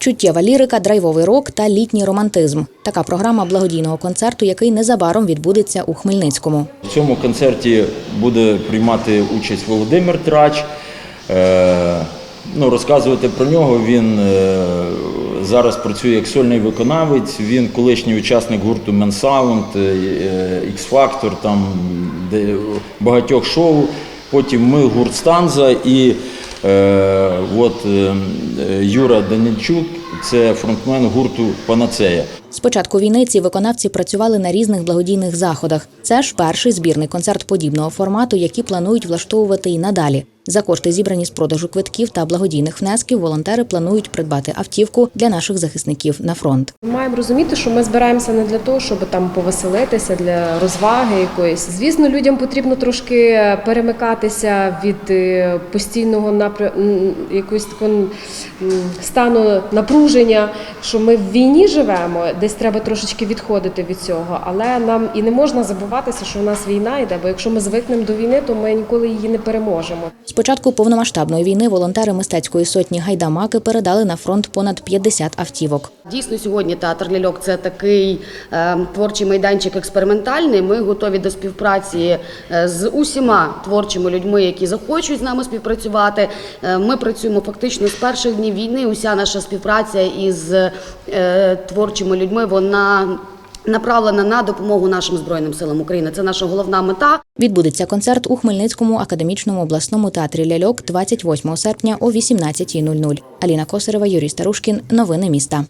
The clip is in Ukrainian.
Чуттєва лірика, драйвовий рок та літній романтизм. Така програма благодійного концерту, який незабаром відбудеться у Хмельницькому. В цьому концерті буде приймати участь Володимир Трач. Е, ну, розказувати про нього він е, зараз працює як сольний виконавець. Він колишній учасник гурту Men Sound, X-Factor, там багатьох шоу. Потім ми гурт Станза і от, е, Юра Данильчук, це фронтмен гурту Панацея. З початку війни ці виконавці працювали на різних благодійних заходах. Це ж перший збірний концерт подібного формату, який планують влаштовувати і надалі. За кошти, зібрані з продажу квитків та благодійних внесків, волонтери планують придбати автівку для наших захисників на фронт. Ми маємо розуміти, що ми збираємося не для того, щоб там повеселитися для розваги якоїсь. Звісно, людям потрібно трошки перемикатися від е, постійного напря... м, якогось такого стану напруження, що ми в війні живемо, десь треба трошечки відходити від цього. Але нам і не можна забуватися, що в нас війна йде, бо якщо ми звикнемо до війни, то ми ніколи її не переможемо. З початку повномасштабної війни волонтери мистецької сотні гайдамаки передали на фронт понад 50 автівок. Дійсно, сьогодні театр ляльок це такий е, творчий майданчик експериментальний. Ми готові до співпраці е, з усіма творчими людьми, які захочуть з нами співпрацювати. Е, ми працюємо фактично з перших днів війни. Уся наша співпраця із е, творчими людьми вона направлена на допомогу нашим збройним силам України. Це наша головна мета. Відбудеться концерт у Хмельницькому академічному обласному театрі ляльок 28 серпня о 18.00. Аліна Косарева, Юрій Старушкін. Новини міста.